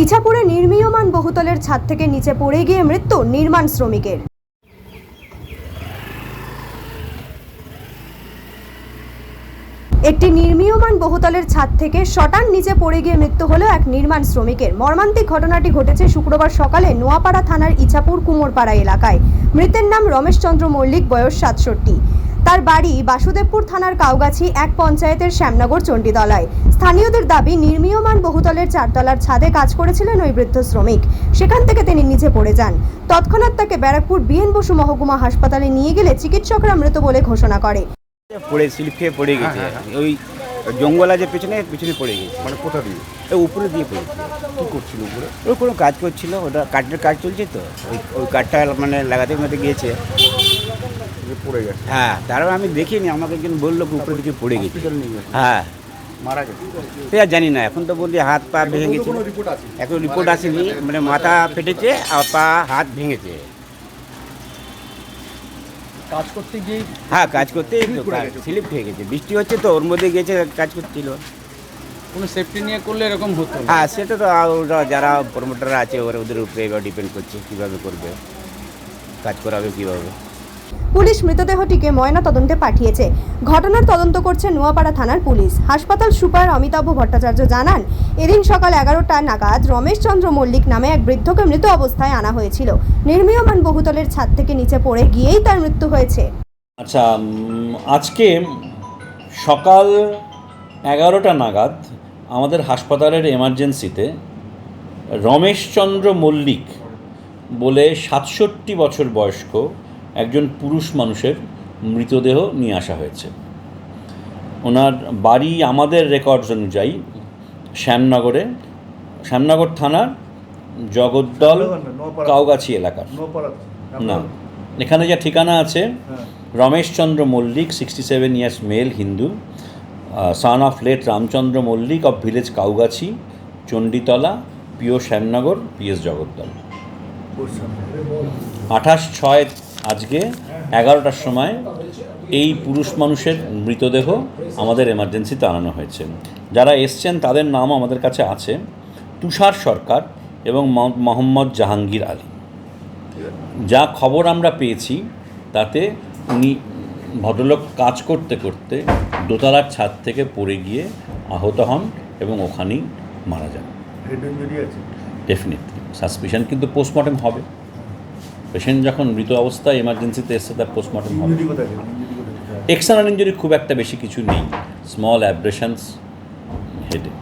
ইছাপুরে নির্মীয়মান বহুতলের ছাদ থেকে নিচে পড়ে গিয়ে মৃত্যু নির্মাণ শ্রমিকের। একটি নির্মীয়মান বহুতলের ছাদ থেকে শটান নিচে পড়ে গিয়ে মৃত্যু হলো এক নির্মাণ শ্রমিকের। মর্মান্তিক ঘটনাটি ঘটেছে শুক্রবার সকালে নোয়াপাড়া থানার ইছাপুর কুমোরপাড়া এলাকায়। মৃতের নাম রমেশচন্দ্র মল্লিক, বয়স সাতষট্টি। তার বাড়ি বাসুদেবপুর থানার কাউগাছি এক পঞ্চায়েতের শ্যামনগর চণ্ডীতলায় স্থানীয়দের দাবি নির্মীয়মান বহুতলের চারতলার ছাদে কাজ করেছিলেন ওই বৃদ্ধ শ্রমিক। সেখান থেকে তিনি নিচে পড়ে যান। তৎক্ষণাৎ তাকে ব্যারাকপুর বিএন বসু মহকুমা হাসপাতালে নিয়ে গেলে চিকিৎসকরা মৃত বলে ঘোষণা করে। পড়ে স্লিপ খেয়ে পড়ে গেছে। হ্যাঁ, হ্যাঁ, ওই জঙ্গল আছে পেছনে পেছনে পড়ে গেছে। মানে কোথা দিয়ে? উপরে দিয়ে পড়েছে কি করছিল উপরে? ওই কোনো কাজ করছিল ওটা কাঠের কাজ চলছে তো? ওই ওই কাঠটা মানে লাগাতে মধ্যে গিয়েছে। যে পড়ে গেছে। হ্যাঁ তারপর আমি দেখিনি আমাকে একজন বলল উপরে দিকে পড়ে গেছে। হ্যাঁ। মারা গেছে। জানি না এখন তো বলছি হাত পা ভেঙে গেছে এখন রিপোর্ট আসেনি মানে মাথা ফেটেছে আর পা হাত ভেঙেছে। কাজ করতে গিয়ে হ্যাঁ কাজ করতে। স্লিপ খেয়ে গেছে। বৃষ্টি হচ্ছে তো ওর মধ্যে গেছে কাজ করছিল। কোনো সেফটি নিয়ে করলে এরকম হতো হ্যাঁ সেটা তো আর ওরা যারা প্রমোটাররা আছে ওরা ওদের উপরে এবার ডিপেন্ড করছে কীভাবে করবে কাজ করাবে কীভাবে। পুলিশ মৃতদেহটিকে ময়না তদন্তে পাঠিয়েছে। ঘটনার তদন্ত করছে নোয়াপাড়া থানার পুলিশ। হাসপাতাল সুপার অমিতাভ ভট্টাচার্য জানান, এদিন সকাল এগারোটা নাগাদ রমেশচন্দ্র মল্লিক নামে এক বৃদ্ধকে মৃত অবস্থায় আনা হয়েছিল। নির্মীয়মান বহুতলের ছাদ থেকে নিচে পড়ে গিয়েই তার মৃত্যু হয়েছে। আচ্ছা আজকে সকাল এগারোটা নাগাদ আমাদের হাসপাতালের এমার্জেন্সিতে রমেশচন্দ্র মল্লিক বলে সাতষট্টি বছর বয়স্ক একজন পুরুষ মানুষের মৃতদেহ নিয়ে আসা হয়েছে। ওনার বাড়ি আমাদের রেকর্ডস অনুযায়ী শ্যামনগরে শ্যামনগর থানার জগদ্দল কাউগাছি এলাকার। না। এখানে যা ঠিকানা আছে হ্যাঁ। Rameshchandra Mallick sixty seven years male Hindu son of late Ramchandra Mallick of village Kaugachhi Chanditala PO Shyamnagar PS Jagaddal আঠাশ ছয় আজকে এগারোটার সময় এই পুরুষ মানুষের মৃতদেহ আমাদের এমার্জেন্সিতে আনানো হয়েছে। যারা এসছেন তাদের নাম আমাদের কাছে আছে। তুষার সরকার এবং মহ- মোহাম্মদ জাহাঙ্গীর আলী। যা খবর আমরা পেয়েছি তাতে উনি ভদ্রলোক কাজ করতে করতে দোতলার ছাদ থেকে পড়ে গিয়ে আহত হন এবং ওখানেই মারা যান। ডেফিনেটলি সাসপিশন কিন্তু পোস্টমর্টেম হবে। পেশেন্ট যখন মৃত অবস্থায় এমার্জেন্সিতে এসছে তার পোস্টমর্টম হবে। এক্সটার্নাল ইঞ্জুরি খুব একটা বেশি কিছু নেই। স্মল অ্যাব্রেশনস হেডে